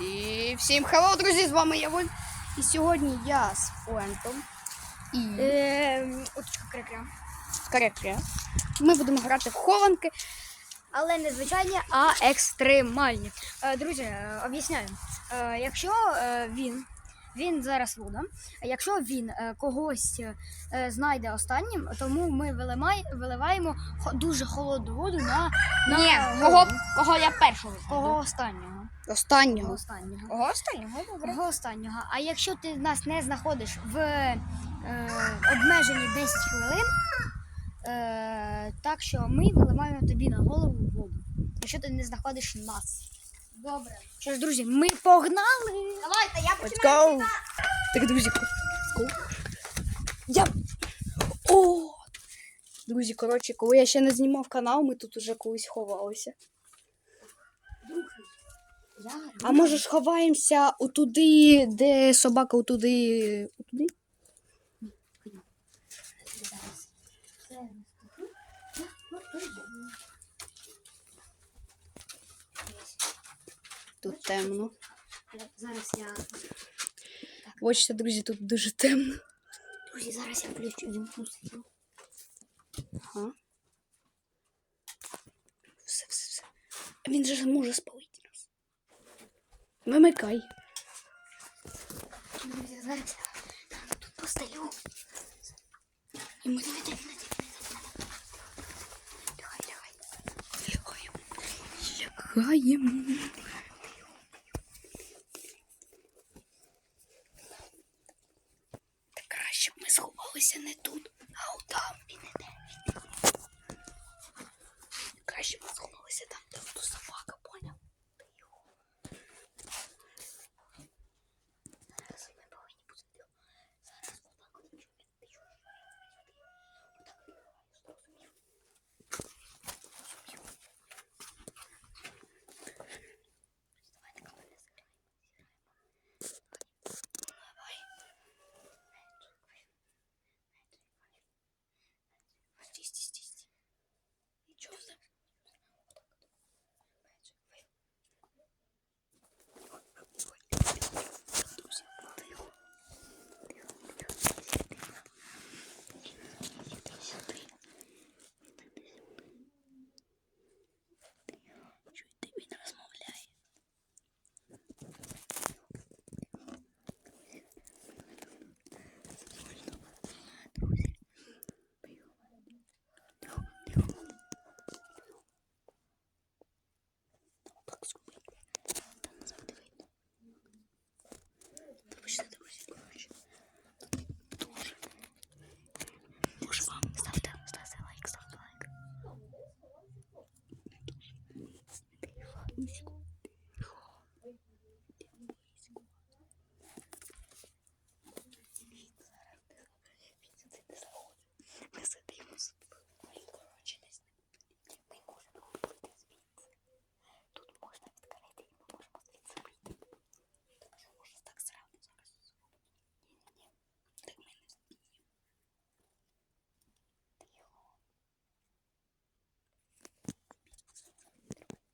І всім хеллоу, друзі, з вами я Воль. І сьогодні я з Флентом і Е, Уточка крикря. з Карекря. Ми будемо грати в хованки. Але не звичайні, а екстремальні. Е, Друзі, е, об'ясняю. Е, Якщо е, він, він зараз луда, якщо він е, когось е, знайде останнім, тому ми вилимай, виливаємо дуже холодну воду на, на Ні, кого, кого я першого Кого останнього? Останнього. останнього? Кого останнього? Добре. Кого останнього. А якщо ти нас не знаходиш в е, обмеженні 10 хвилин, е, так що ми виливаємо тобі на голову воду. Якщо ти не знаходиш нас. Добре. Що ж, друзі, ми погнали! Давайте, я Let's go. Так, друзі, go. Я... О! Друзі, коротше, коли я ще не знімав канал, ми тут уже колись ховалися. А може ж ховаємося отуди, де собака отуди. Отуди? Тут темно. Зараз я. Бачите, друзі, тут дуже темно. Друзі, зараз я включу вімкну світло. Ага. Все, все, все. Він же може спалити. Вимикай. Друзі, зараз я тут постелю. І ми не. Лягаємо. Лягаємо. Та краще б ми сховалися не тут, а отам. Він іде. Краще б ми сховалися там, де ту собака, поняв? Зараз ми повинні бути тихо. Зараз отак от нічого не тихо. Отак от зрозумів. Давайте коли не Давай. Стій, стій, стій, стій. Нічого не Друзі, тихо. Тихо, тихо, тихо. Іди сюди. Чуєте, він розмовляє. Друзі, тихо. Тихо, тихо. Так, зроби. Там нас буде видно. Вибачте, друзі, коротше. Дуже. Може вам ставте, ставте лайк, ставте лайк. Тихо, тихо. Ми сидимо з Блін, коротше, десь не можемо вийти звідси. Тут можна відкрити і ми можемо звідси вийти. Тобто може так зразу зараз. Ні-ні-ні. Так ми не встигнемо. Тихо.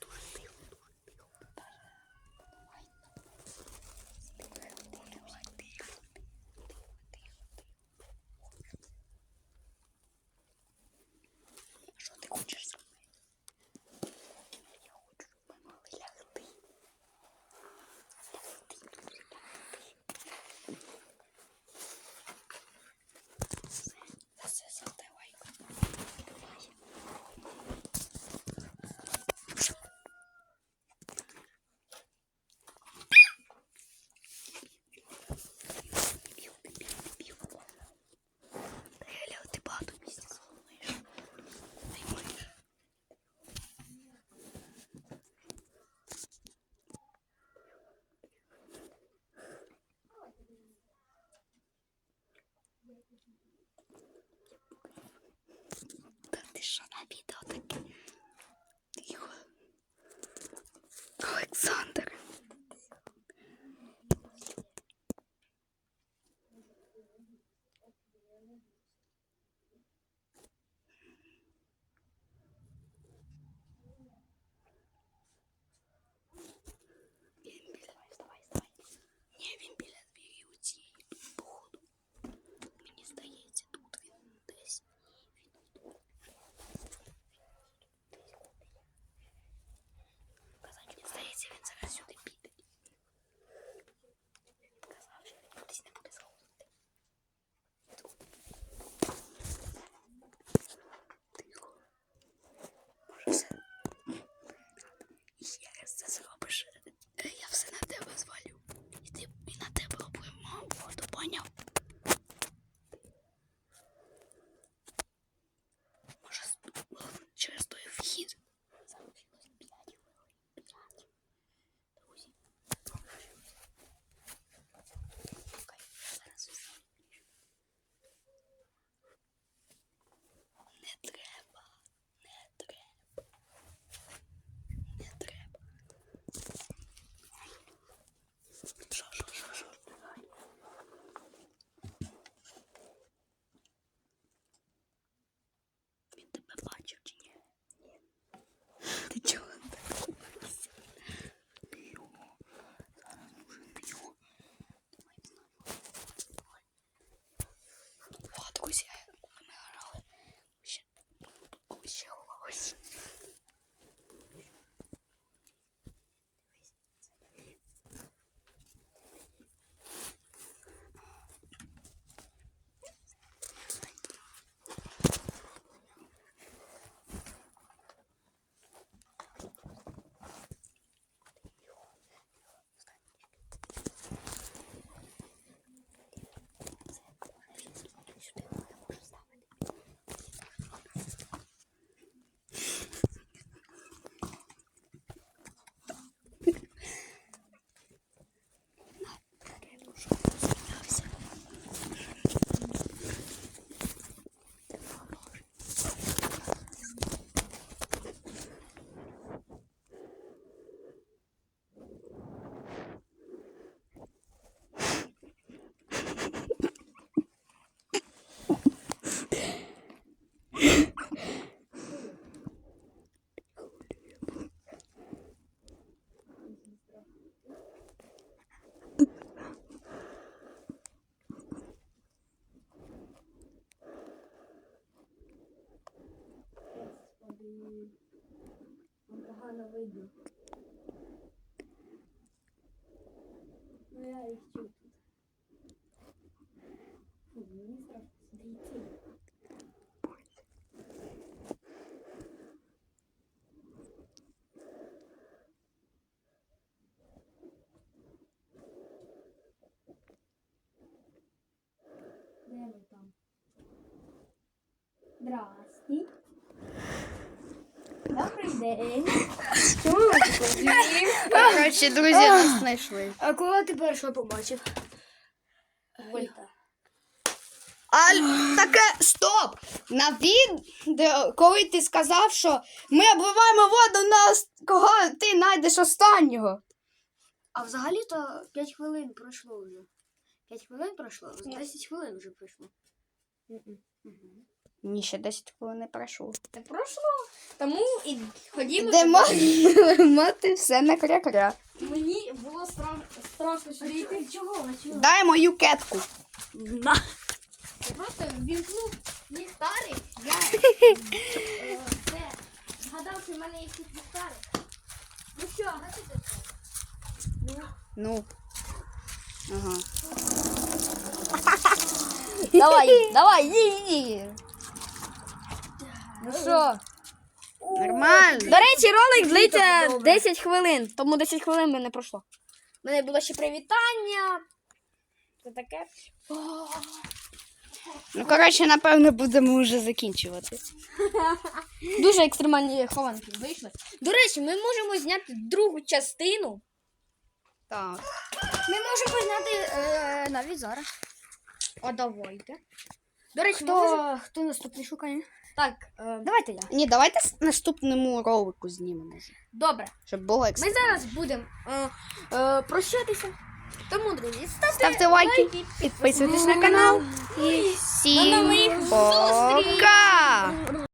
Дуже тихо, дуже тихо. Давай. Тихо, тихо, тихо, тихо, тихо. Що ти хочеш зробити? Я хочу, щоб ми могли лягти. Лягти, друзі, лягти. Все, все, ставте лайк. Давай. Біл, ти біл, ти біл. Та я ляг, ти багато місця займаєш. Займаєш. Та ти що на відео. зараз це зробиш, е, я все на тебе звалю. І ти і на тебе обойму воду, поняв? Погано вийду. Ну я їх чую тут. Фу, Мені страшно сюди йти. Де ви там? Здрасті. Добрий день. Коротше, друзі, нас знайшли. А кого ти першого побачив? Вольта. А таке стоп! На відео, коли ти сказав, що ми обливаємо воду на ос- кого ти знайдеш останнього. А взагалі-то 5 хвилин пройшло вже. 5 хвилин пройшло, 10 хвилин вже пройшло. Ні, ще 10 хвилин не пройшло. Не пройшло. Тому і ходімо. Де мати все на кря-кря. Мені було страшно, страшно сюди. Чого? Чого? Дай мою кетку. На. Я просто вімкнув ліхтарик. Я е, це, згадав, що в мене є тут ліхтарик. Ну що, гасите це? Ну. Ага. Давай, давай, їй, їй. Ну що? Нормально. До речі, ролик длиться 10 хвилин, тому 10 хвилин мене пройшло. У мене було ще привітання. Це таке. Ну, коротше, напевно, будемо вже закінчувати. Дуже екстремальні хованки вийшли. До речі, ми можемо зняти другу частину. Так. Ми можемо зняти е, навіть зараз. А давайте. До речі, хто, може... Хто, наступний шукає? Так, е, Давайте я. Ні, давайте с- наступному ролику знімемо. вже, добре. Щоб було Ми зараз будемо е, е, прощатися. Тому, друзі, ставте, Ставте лайки, підписуйтесь на канал. І До всім нових зустріч! пока!